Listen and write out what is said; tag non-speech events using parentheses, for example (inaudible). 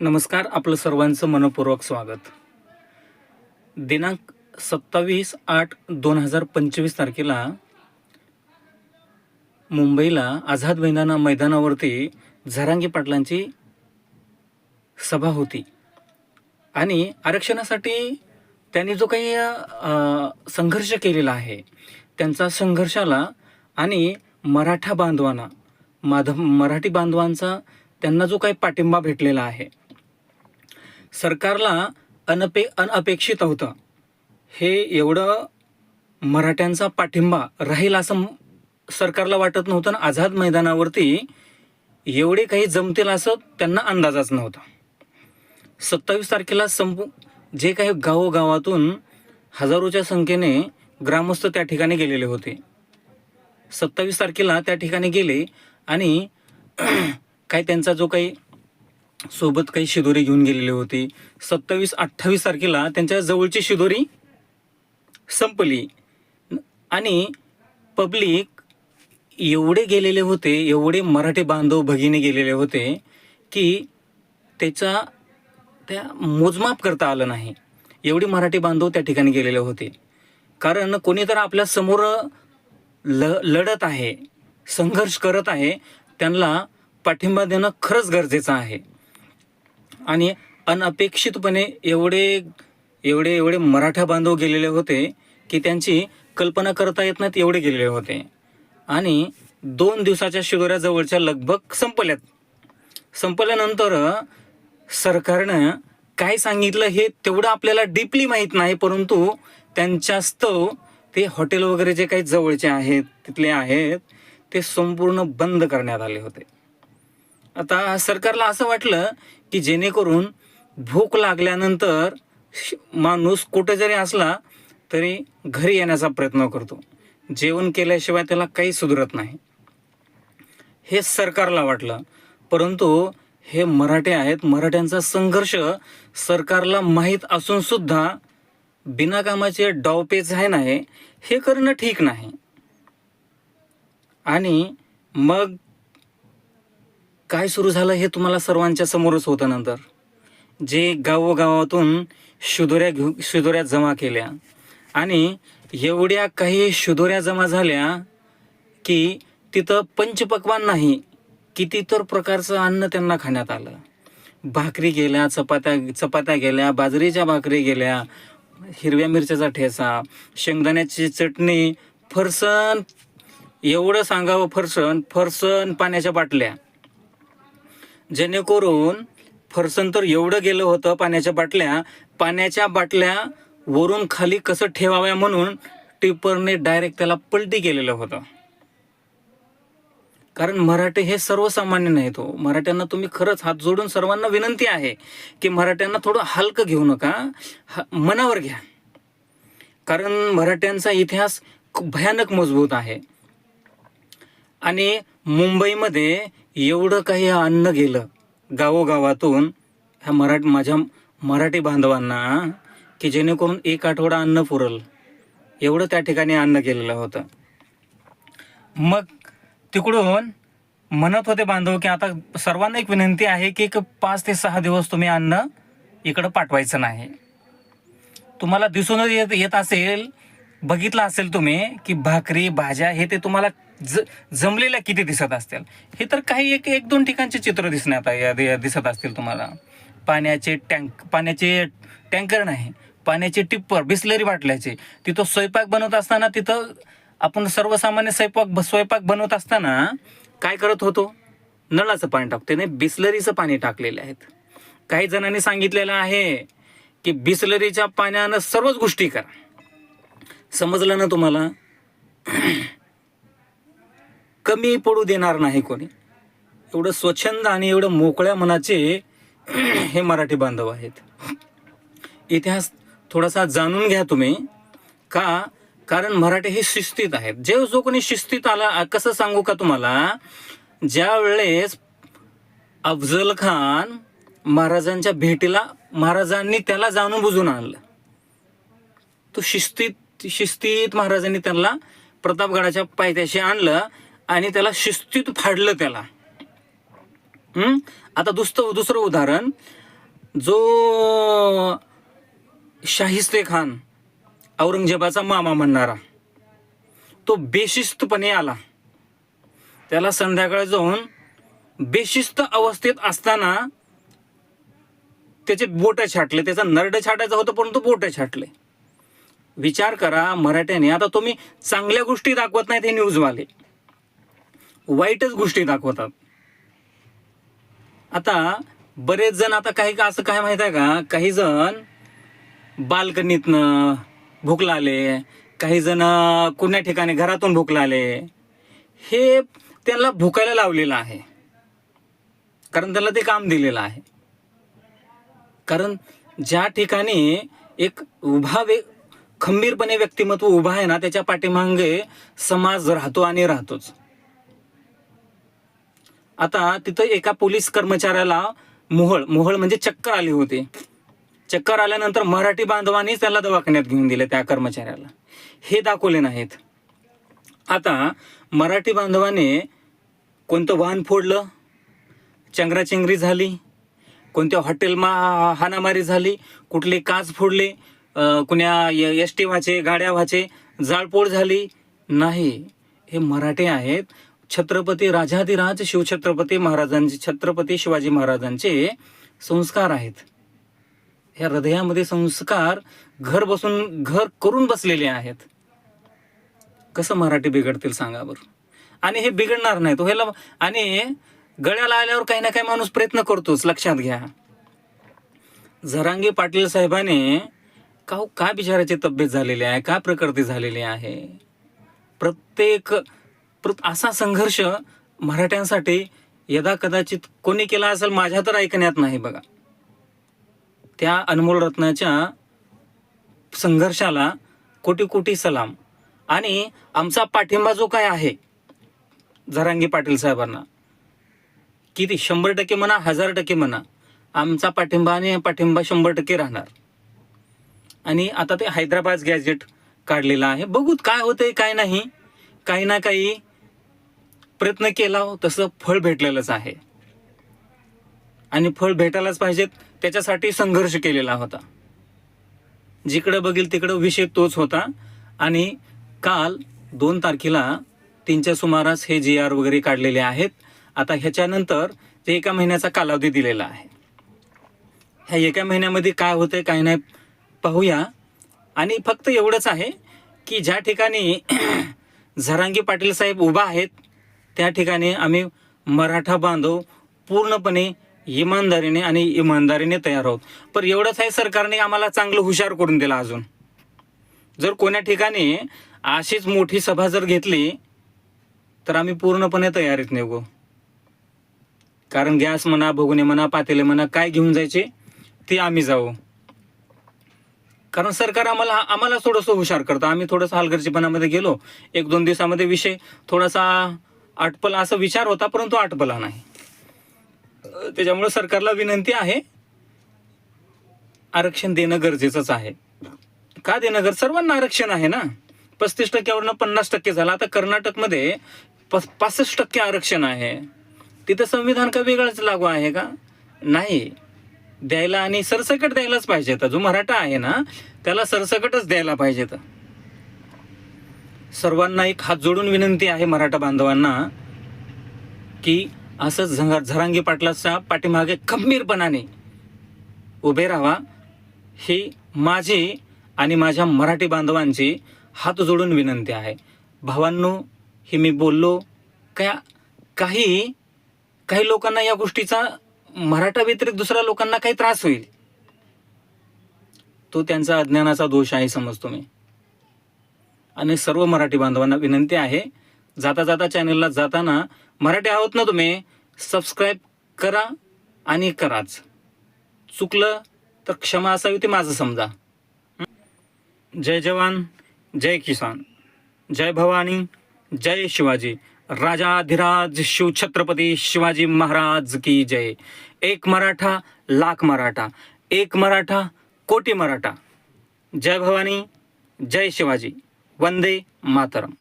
नमस्कार आपलं सर्वांचं मनपूर्वक स्वागत. दिनांक सत्तावीस आठ दोन हजार पंचवीस तारखेला मुंबईला आझाद मैदाना मैदानावरती झरांगी पाटलांची सभा होती. आणि आरक्षणासाठी त्यांनी जो काही संघर्ष केलेला आहे त्यांचा संघर्षाला आणि मराठा बांधवांना माधव मराठी बांधवांचा त्यांना जो काही पाठिंबा भेटलेला आहे सरकारला अनपे अनअपेक्षित होतं. हे एवढं मराठ्यांचा पाठिंबा राहील असं सरकारला वाटत नव्हतं आणि आझाद मैदानावरती एवढे काही जमतील असं त्यांना अंदाजाच नव्हता. सत्तावीस तारखेला संपू जे काही गावोगावातून हजारोच्या संख्येने ग्रामस्थ त्या ठिकाणी गेलेले होते. सत्तावीस तारखेला त्या ठिकाणी गेले आणि (clears throat) काही त्यांचा जो काही सोबत काही शिदोरी घेऊन गेलेली होती. सत्तावीस अठ्ठावीस तारखेला त्यांच्या जवळची शिदोरी संपली. आणि पब्लिक एवढे गेलेले होते एवढे मराठी बांधव भगिनी गेलेले होते की त्याचा त्या मोजमाप करता आलं नाही. एवढे मराठी बांधव त्या ठिकाणी गेलेले होते. कारण कोणी तर आपल्यासमोर ल लढत आहे संघर्ष करत आहे त्यांना पाठिंबा देणं खरंच गरजेचं आहे. आणि अनपेक्षितपणे एवढे एवढे एवढे मराठा बांधव गेलेले होते की त्यांची कल्पना करता येत नाहीत एवढे गेलेले होते. आणि दोन दिवसाच्या शिदोऱ्या लगभग संपल्यात. संपल्यानंतर सरकारनं काय सांगितलं हे तेवढं आपल्याला डीपली माहीत नाही परंतु त्यांच्या स्तव ते हॉटेल वगैरे जे काही जवळचे आहेत तिथले आहेत ते संपूर्ण बंद करण्यात आले होते. आता सरकारला असं वाटलं की जेणेकरून भूक लागल्यानंतर श- माणूस कुठे जरी असला तरी घरी येण्याचा प्रयत्न करतो. जेवण केल्याशिवाय त्याला काही सुधरत नाही. हे सरकारला वाटलं. परंतु हे मराठे आहेत. मराठ्यांचा संघर्ष सरकारला माहीत असून सुद्धा बिनाकामाचे डावपेच आहे नाही हे करणं ठीक नाही. आणि मग काय सुरू झालं हे तुम्हाला सर्वांच्या समोरच होतं नंतर. जे गावोगावातून शिदोऱ्या घेऊ शिदोऱ्या जमा केल्या. आणि एवढ्या काही शिदोऱ्या जमा झाल्या की तिथं पंचपक्वान नाही किती तर प्रकारचं अन्न त्यांना खाण्यात आलं. भाकरी गेल्या चपात्या चपात्या गेल्या बाजरीच्या भाकरी गेल्या हिरव्या मिरच्याचा ठेचा शेंगदाण्याची चटणी फरसन एवढं सांगावं फरसन फरसन पाण्याच्या बाटल्या. जेणेकरून फरसन तर एवढं गेलं होतं पाण्याच्या बाटल्या पाण्याच्या बाटल्या वरून खाली कसं ठेवाव्या म्हणून टिपरने डायरेक्ट त्याला पलटी केलेलं होतं. कारण मराठी हे सर्वसामान्य नाहीत हो. मराठ्यांना तुम्ही खरंच हात जोडून सर्वांना विनंती आहे की मराठ्यांना थोडं हलकं घेऊ नका. मनावर घ्या. कारण मराठ्यांचा इतिहास खूप भयानक मजबूत आहे. आणि मुंबईमध्ये एवढं काही अन्न गेलं गावोगावातून ह्या मराठ माझ्या मराठी बांधवांना की जेणेकरून एक आठवडा अन्न पुरल. एवढं त्या ठिकाणी अन्न केलेलं होतं. मग तिकडून म्हणत होते बांधव की आता सर्वांना एक विनंती आहे की एक पाच ते सहा दिवस तुम्ही अन्न इकडं पाठवायचं नाही. तुम्हाला दिसूनच येत येत असेल बघितलं असेल तुम्ही की भाकरी भाज्या हे ते तुम्हाला ज जमलेल्या किती दिसत असतील? हे तर काही एक एक दोन ठिकाणचे चित्र दिसण्यात आहे- दिसत असतील तुम्हाला. पाण्याचे टँक पाण्याचे टँकर नाही पाण्याचे टिप्पर बिसलरी बाटल्याचे. तिथं स्वयंपाक बनवत असताना तिथं आपण सर्वसामान्य स्वयंपाक स्वयंपाक बनवत असताना काय करत होतो? नळाचं पाणी टाकते. नाही बिसलरीचं पाणी टाकलेले आहेत काही जणांनी सांगितलेलं आहे की बिसलरीच्या पाण्यानं सर्वच गोष्टी करा. समजलं ना तुम्हाला? कमी पडू देणार नाही कोणी. एवढं स्वच्छंद आणि एवढं मोकळ्या मनाचे (clears throat) हे मराठी बांधव आहेत. इतिहास थोडासा जाणून घ्या तुम्ही. का? कारण मराठी हे शिस्तीत आहेत. जे जो कोणी शिस्तीत आला कसं सांगू का तुम्हाला? ज्या वेळेस अफजल खान महाराजांच्या भेटीला महाराजांनी त्याला जाणून बुजून आणलं. तो शिस्तीत शिस्तीत महाराजांनी त्यांना प्रतापगडाच्या पायथ्याशी आणलं. आणि त्याला शिस्तीत फाडलं त्याला. आता दुसरं दुसरं उदाहरण. जो शाहिस्ते खान औरंगजेबाचा मामा म्हणणारा तो बेशिस्तपणे आला. त्याला संध्याकाळी जाऊन बेशिस्त अवस्थेत असताना त्याचे बोट छाटले. त्याचा नरड छाटायचा होतं परंतु बोट छाटले. विचार करा मराठ्याने. आता तुम्ही चांगल्या गोष्टी दाखवत नाहीत हे न्यूजवाले वाईटच गोष्टी दाखवतात. आता बरेच जण आता काही का असं काय माहीत आहे का? काही जण बाल्कनीतनं भूक लागले काही जण कुण्या ठिकाणी घरातून भूक लागले. हे त्यांना भुकायला लावलेलं आहे. कारण त्याला ते काम दिलेलं आहे. कारण ज्या ठिकाणी एक उभा वे खंबीरपणे व्यक्तिमत्व उभा आहे ना त्याच्या पाठीमागे समाज राहतो आणि राहतोच. आता तिथं एका पोलीस कर्मचाऱ्याला मोहळ मोहळ म्हणजे चक्कर आली होती. चक्कर आल्यानंतर मराठी बांधवांनीच त्याला दवाखान्यात घेऊन दिले त्या कर्मचाऱ्याला. हे दाखवले नाहीत. आता मराठी बांधवाने कोणतं वाहन फोडलं चंगराचेंगरी झाली कोणत्या हॉटेलमा हाणामारी झाली कुठले काच फोडले कुण्या एस टी व्हाचे गाड्या व्हाचे जाळपोळ झाली नाही. हे मराठे आहेत. छत्रपती राजाधिराज शिवछत्रपती महाराजांचे छत्रपती शिवाजी महाराजांचे संस्कार आहेत. ह्या हृदयामध्ये संस्कार घर बसून घर करून बसलेले आहेत. कसं मराठी बिघडतील सांगा बरं. आणि हे बिघडणार नाही तो ह्याला आणि गळ्याला आल्यावर काही ना काही माणूस प्रयत्न करतोच. लक्षात घ्या. झरांगे पाटील साहेबाने का हो, का बिचाराची तब्येत झालेली आहे? का प्रकृती झालेली आहे? प्रत्येक असा संघर्ष मराठ्यांसाठी यदा कदाचित कोणी केला असेल माझ्या तर ऐकण्यात नाही बघा. त्या अनमोल रत्नाच्या संघर्षाला कोटी कोटी सलाम. आणि आमचा पाठिंबा जो काय आहे झरांगी पाटील साहेबांना किती शंभर टक्के म्हणा हजार टक्के म्हणा आमचा पाठिंबा आणि पाठिंबा शंभर टक्के राहणार. आणि आता ते हैदराबाद गॅजेट काढलेलं आहे. बघूत काय होतंय काय नाही. काही ना काही प्रयत्न केला हो, तसं फळ भेटलेलंच आहे. आणि फळ भेटायलाच पाहिजेत त्याच्यासाठी संघर्ष केलेला होता. जिकडं बघेल तिकडं विषय तोच होता. आणि काल दोन तारखेला तीनच्या सुमारास हे जी आर वगैरे काढलेले आहेत. आता ह्याच्यानंतर ते एका महिन्याचा कालावधी दिलेला आहे. ह्या एका महिन्यामध्ये काय होतंय काय नाही पाहूया. आणि फक्त एवढंच आहे की ज्या ठिकाणी (clears throat) झरांगी पाटील साहेब उभा आहेत त्या ठिकाणी आम्ही मराठा बांधव पूर्णपणे इमानदारीने आणि इमानदारीने तयार आहोत. पण एवढंच आहे सरकारने आम्हाला चांगलं हुशार करून दिला अजून. जर कोण्या ठिकाणी अशीच मोठी सभा जर घेतली तर आम्ही पूर्णपणे तयारीत निघू. कारण गॅस म्हणा भगुने म्हणा पातेले म्हणा काय घेऊन जायचे ते आम्ही जाऊ. कारण सरकार आम्हाला आम्हाला थोडंसं हुशार करतं. आम्ही थोडंसं हलगर्जीपणामध्ये गेलो. एक दोन दिवसामध्ये विषय थोडासा आटपला असा विचार होता परंतु आटपला नाही. त्याच्यामुळे सरकारला विनंती आहे आरक्षण देणं गरजेचंच आहे. का देणं गर सर्वांना आरक्षण आहे ना. पस्तीस टक्क्यावरनं पन्नास टक्के झालं. आता कर्नाटकमध्ये पासष्ट टक्के आरक्षण आहे. तिथं संविधान का वेगळंच लागू आहे का? नाही. द्यायला आणि सरसकट द्यायलाच पाहिजे तर जो मराठा आहे ना त्याला सरसकटच द्यायला पाहिजे तर सर्वांना एक हात जोडून विनंती आहे मराठा बांधवांना की असंच झंगा झरांगी पाटलाच्या पाठीमागे खंबीरपणाने उभे राहा ही माझी आणि माझ्या मराठी बांधवांची हात जोडून विनंती आहे. भावांनो हे मी बोललो का काही काही लोकांना या गोष्टीचा मराठा व्यतिरिक्त दुसऱ्या लोकांना काही त्रास होईल. तो त्यांचा अज्ञानाचा दोष आहे समजतो मी. आणि सर्व मराठी बांधवांना विनंती आहे जाता जाता चॅनलला जाताना मराठी आहोत ना तुम्ही सबस्क्राईब करा आणि कराच. चुकलं तर क्षमा असावी ते माझं समजा. जय जवान जय किसान जय भवानी जय शिवाजी. राजाधिराज शिव छत्रपती शिवाजी महाराज की जय. एक मराठा लाख मराठा एक मराठा कोटी मराठा. जय भवानी जय शिवाजी. वंदे मातरम.